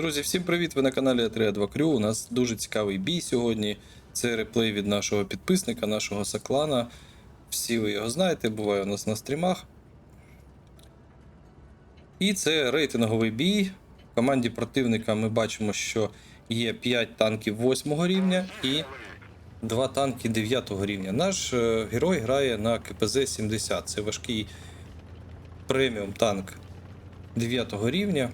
Друзі, всім привіт! Ви на каналі Атрея 2 Крю. У нас дуже цікавий бій сьогодні. Це реплей від нашого підписника, нашого Саклана. Всі ви його знаєте, буває у нас на стрімах. І це рейтинговий бій. В команді противника ми бачимо, що є 5 танків 8 рівня і 2 танки 9 рівня. Наш е, герой грає на КПЗ-70. Це важкий преміум танк 9 рівня.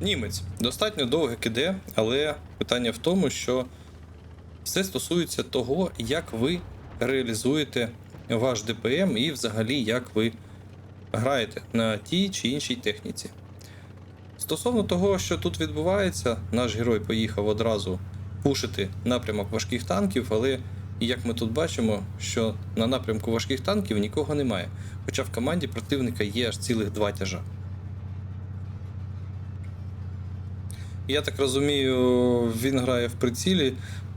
Німець достатньо довге КД, але питання в тому, що все стосується того, як ви реалізуєте ваш ДПМ і взагалі як ви граєте на тій чи іншій техніці. Стосовно того, що тут відбувається, наш герой поїхав одразу пушити напрямок важких танків, але як ми тут бачимо, що на напрямку важких танків нікого немає. Хоча в команді противника є аж цілих два тяжа. Я так розумію, він грає в прицілі,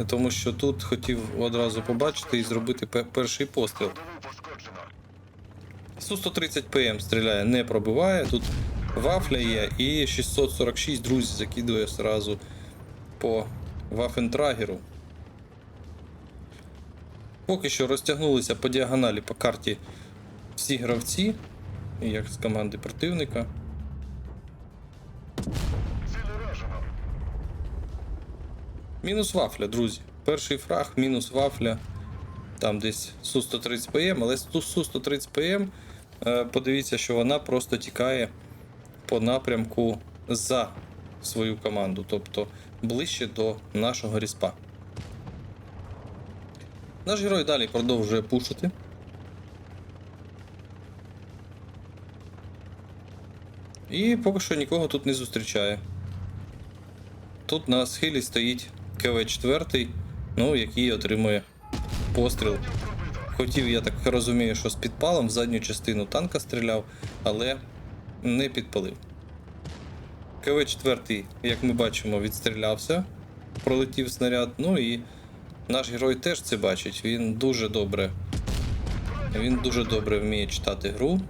тому що тут хотів одразу побачити і зробити перший постріл. Су-130 ПМ стріляє, не пробиває. Тут вафля є і 646, друзі, закидує сразу по вафентрагеру. Поки що розтягнулися по діагоналі по карті всі гравці, як з команди противника. Мінус вафля, друзі. Перший фраг, мінус вафля. Там десь Су-130 ПМ, але Су-130 ПМ, е, подивіться, що вона просто тікає по напрямку за свою команду, тобто ближче до нашого ріспа. Наш герой далі продовжує пушити. І поки що нікого тут не зустрічає. Тут на схилі стоїть КВ-4, ну, який отримує постріл. Хотів, я так розумію, що з підпалом в задню частину танка стріляв, але не підпалив. КВ-4, як ми бачимо, відстрілявся, пролетів снаряд. Ну і наш герой теж це бачить. Він дуже добре. Він дуже добре вміє читати гру.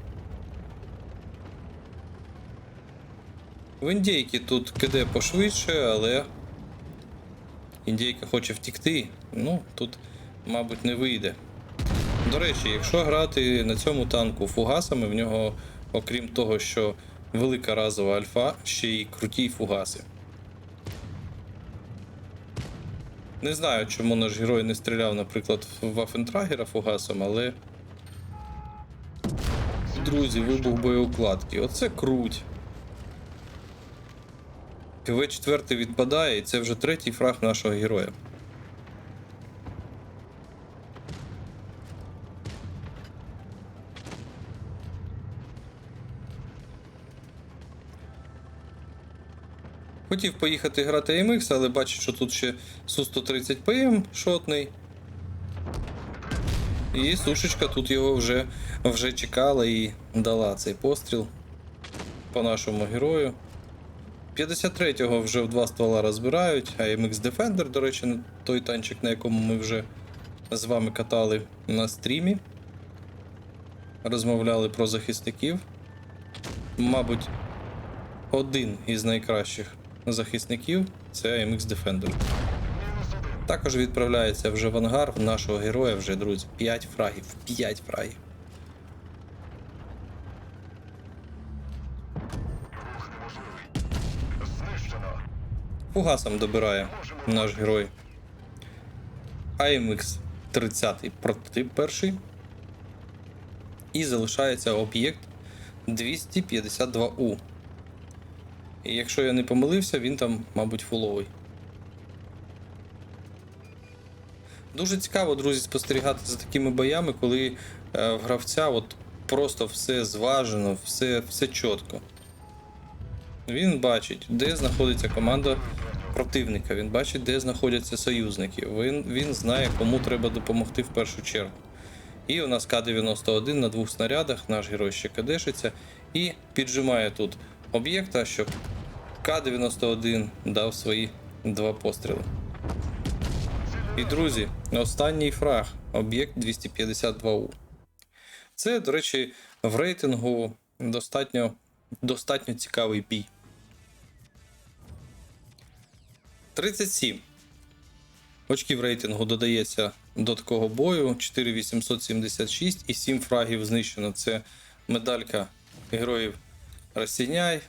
В індійки тут киде пошвидше, але індійка хоче втікти. Ну, тут, мабуть, не вийде. До речі, якщо грати на цьому танку фугасами, в нього, окрім того, що велика разова альфа, ще й круті фугаси. Не знаю, чому наш герой не стріляв, наприклад, в Вафентрагера фугасом, але. Друзі, вибух боєукладки. Оце круть. КВ-4 відпадає, і це вже третій фраг нашого героя. Хотів поїхати грати MX, але бачу, що тут ще Су-130 ПМ шотний. І сушечка тут його вже, вже чекала і дала цей постріл по нашому герою. 53-го вже в два ствола розбирають, а MX Defender, до речі, той танчик, на якому ми вже з вами катали на стрімі. Розмовляли про захисників. Мабуть, один із найкращих захисників це MX Defender. Також відправляється вже в ангар в нашого героя вже, друзі. 5 фрагів. 5 фрагів. Фугасом добирає наш герой. AMX 30 прототип перший. І залишається об'єкт 252У. І якщо я не помилився, він там, мабуть, фуловий. Дуже цікаво, друзі, спостерігати за такими боями, коли е, в гравця от просто все зважено, все, все чітко. Він бачить, де знаходиться команда противника, він бачить, де знаходяться союзники. Він, він знає, кому треба допомогти в першу чергу. І у нас К-91 на двох снарядах, наш герой ще кадешиться і піджимає тут об'єкта, щоб К-91 дав свої два постріли. І друзі, останній фраг, об'єкт 252У. Це, до речі, в рейтингу достатньо достатньо цікавий бій. 37. Очків рейтингу додається до такого бою 4876 і 7 фрагів знищено. Це медалька героїв Розсіняй.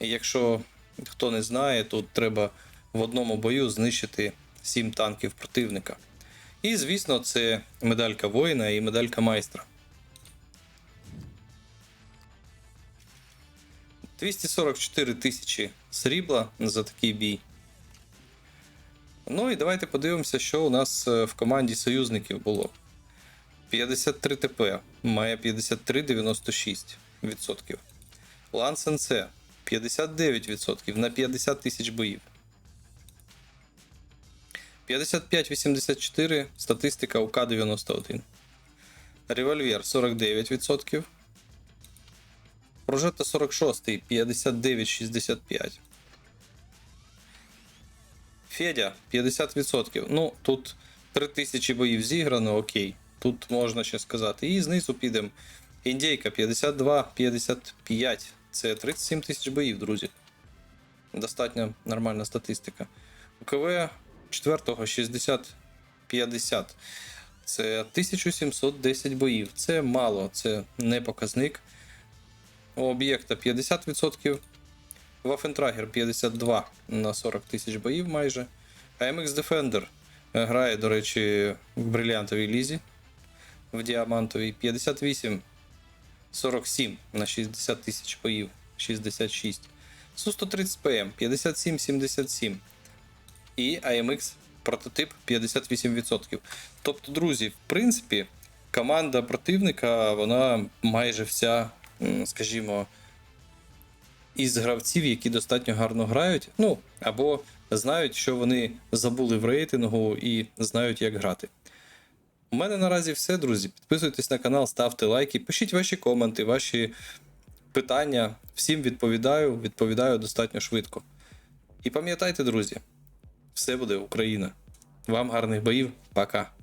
І якщо хто не знає, то треба в одному бою знищити 7 танків противника. І, звісно, це медалька воїна і медалька майстра. 244 тисячі срібла за такий бій. Ну і давайте подивимося, що у нас е, в команді союзників було. 53 ТП має 53,96%. Ланс НЦ 59% на 50 тисяч боїв. 55,84 статистика УК 91. Револьвер 49%. Прожета 46, 59,65. Федя 50%. Ну, тут 3000 боїв зіграно, окей. Тут можна ще сказати. І знизу підемо. Індійка 52, 55. Це 37 тисяч боїв, друзі. Достатньо нормальна статистика. УКВ 4 60 50. Це 1710 боїв. Це мало, це не показник. У об'єкта 50%. Waffentrager 52 на 40 тисяч боїв майже. AMX Defender е, грає, до речі, в бриліантовій лізі. В діамантовій 58 47 на 60 тисяч боїв. 66. Су-130 ПМ 57-77. І AMX прототип 58%. Тобто, друзі, в принципі, команда противника, вона майже вся, скажімо, із гравців, які достатньо гарно грають, ну або знають, що вони забули в рейтингу і знають, як грати. У мене наразі все, друзі. Підписуйтесь на канал, ставте лайки, пишіть ваші коменти, ваші питання. Всім відповідаю, відповідаю достатньо швидко. І пам'ятайте, друзі, все буде Україна. Вам гарних боїв, пока.